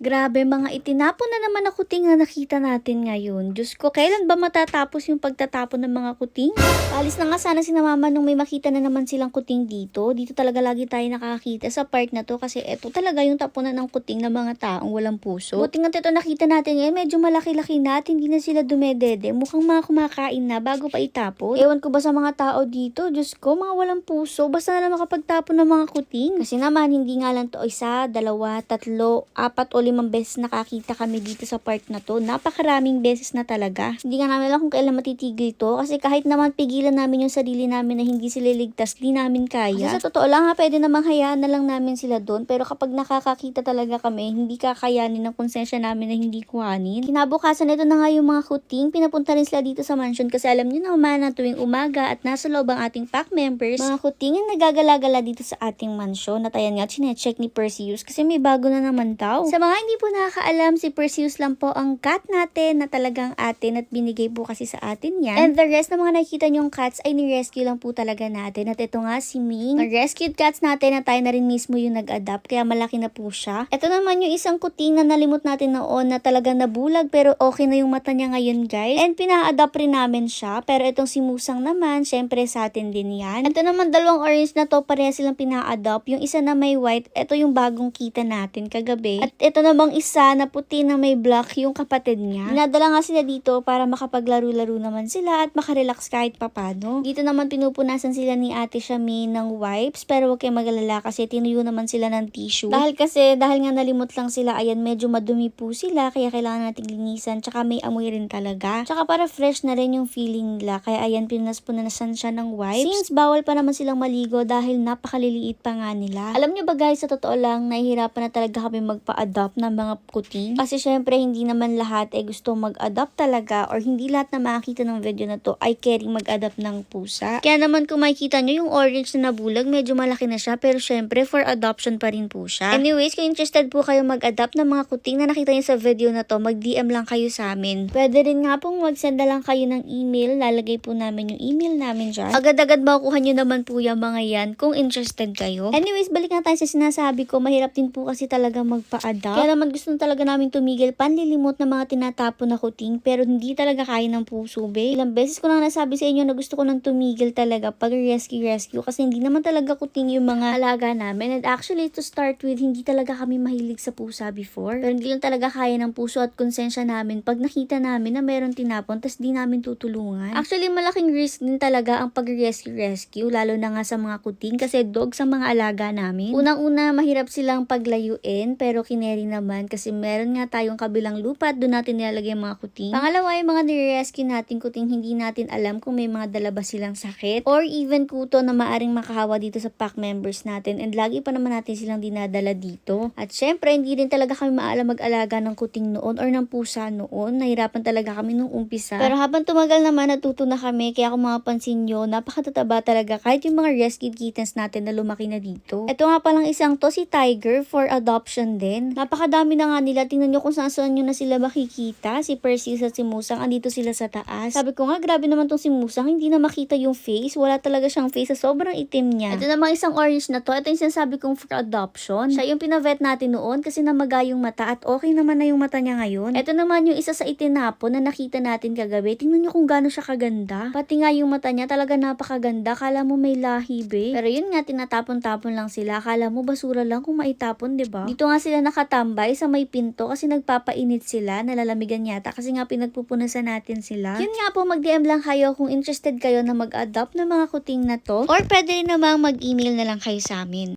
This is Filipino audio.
Grabe, mga itinapon na naman na kuting na nakita natin ngayon. Diyos ko, kailan ba matatapos yung pagtatapon ng mga kuting? Alis na nga sana si mama nung may makita na naman silang kuting dito. Dito talaga lagi tayo nakakita sa part na to kasi eto talaga yung tapunan ng kuting ng mga taong walang puso. Buti nga ito nakita natin ngayon, medyo malaki-laki na at hindi na sila dumedede. Mukhang mga kumakain na bago pa itapon. Ewan ko ba sa mga tao dito, Diyos ko, mga walang puso. Basta na lang makapagtapon ng mga kuting. Kasi naman, hindi nga lang to isa, dalawa, tatlo, apat o limang beses nakakita kami dito sa part na to. Napakaraming beses na talaga. Hindi nga namin alam kung kailan matitigil to. Kasi kahit naman pigilan namin yung sarili namin na hindi sila ligtas, di namin kaya. Kasi sa totoo lang ha, pwede namang hayaan na lang namin sila doon. Pero kapag nakakakita talaga kami, hindi kakayanin ng konsensya namin na hindi kuhanin. Kinabukasan nito na nga yung mga kuting, pinapunta rin sila dito sa mansion kasi alam niyo na umana tuwing umaga at nasa loob ang ating pack members. Mga kuting yung nagagala-gala dito sa ating mansion at ayan nga, chinecheck ni Perseus kasi may bago na naman daw. Sa mga hindi po nakakaalam, si Perseus lang po ang cat natin na talagang atin at binigay po kasi sa atin yan. And the rest na mga nakikita niyong cats ay ni-rescue lang po talaga natin. At ito nga si Ming, ang rescued cats natin na tayo na rin mismo yung nag-adapt kaya malaki na po siya. Ito naman yung isang kuting na nalimot natin noon na talagang nabulag pero okay na yung mata niya ngayon guys. And pina-adapt rin namin siya pero itong si Musang naman, syempre sa atin din yan. Ito naman dalawang orange na to, pareha silang pina-adopt. Yung isa na may white, ito yung bagong kita natin kagabi. At ito namang isa na puti na may black yung kapatid niya. Dinadala nga sila dito para makapaglaro-laro naman sila at makarelax kahit papano. Dito naman pinupunasan sila ni Ate Shami ng wipes pero huwag kayong magalala kasi tinuyo naman sila ng tissue. Dahil kasi, dahil nga nalimot lang sila, ayan medyo madumi po sila kaya kailangan nating linisan tsaka may amoy rin talaga. Tsaka para fresh na rin yung feeling nila kaya ayan pinunas-punasan siya ng wipes. Since bawal pa naman silang maligo dahil napakaliliit pa nga nila. Alam nyo ba guys, sa totoo lang, nahihirapan na talaga kami magpa-adopt ng mga kuting. Kasi syempre, hindi naman lahat ay gusto mag-adopt talaga or hindi lahat na makakita ng video na to ay caring mag-adopt ng pusa. Kaya naman kung makikita nyo yung orange na nabulag, medyo malaki na siya pero syempre for adoption pa rin po siya. Anyways, kung interested po kayo mag-adopt ng mga kuting na nakita nyo sa video na to, mag-DM lang kayo sa amin. Pwede rin nga pong mag-send na lang kayo ng email. Lalagay po namin yung email namin dyan. Agad-agad makukuha nyo naman po yung mga yan kung interested kayo. Anyways, balik na tayo sa sinasabi ko. Mahirap din po kasi talaga magpa-adopt. Kaya naman gusto talaga namin tumigil panlilimot ng mga tinatapon na kuting pero hindi talaga kaya ng puso, be. Ilang beses ko na nasabi sa inyo na gusto ko nang tumigil talaga pag rescue-rescue kasi hindi naman talaga kuting yung mga alaga namin. And actually, to start with, hindi talaga kami mahilig sa pusa before. Pero hindi lang talaga kaya ng puso at konsensya namin pag nakita namin na meron tinapon tas di namin tutulungan. Actually, malaking risk din talaga ang pag-rescue-rescue lalo na nga sa mga kuting kasi dog sa mga alaga namin. Unang-una, mahirap silang paglayuin pero kineri naman kasi meron nga tayong kabilang lupa at doon natin nilalagay mga kuting. Pangalawa, yung mga nire-rescue natin kuting hindi natin alam kung may mga dala silang sakit or even kuto na maaring makahawa dito sa pack members natin and lagi pa naman natin silang dinadala dito. At syempre, hindi rin talaga kami maalam mag-alaga ng kuting noon or ng pusa noon. Nahirapan talaga kami nung umpisa. Pero habang tumagal naman, natuto na kami kaya kung mapapansin nyo, napakatataba talaga kahit yung mga rescued kittens natin na lumaki na dito. Ito nga palang isang to si Tiger for adoption din. Napakadami na nga nila. Tingnan nyo kung saan saan nyo na sila makikita. Si Perseus at si Musang, andito sila sa taas. Sabi ko nga, grabe naman tong si Musang. Hindi na makita yung face. Wala talaga siyang face sa sobrang itim niya. Ito namang isang orange na to. Ito yung sinasabi kong for adoption. Siya yung pinavet natin noon kasi namaga yung mata at okay naman na yung mata niya ngayon. Ito naman yung isa sa itinapon na nakita natin kagabi. Tingnan nyo kung gaano siya kaganda. Pati nga yung mata niya talaga napakaganda. Kala mo may lahi, be. Pero yun nga, tinatapon-tapon lang sila. Kala mo basura lang kung maitapon, ba? Dito nga sila nakatambay sa may pinto kasi nagpapainit sila, nalalamigan yata kasi nga pinagpupunasan natin sila. Yun nga po, mag-DM lang kayo kung interested kayo na mag-adopt ng mga kuting na to. Or pwede rin namang mag-email na lang kayo sa amin.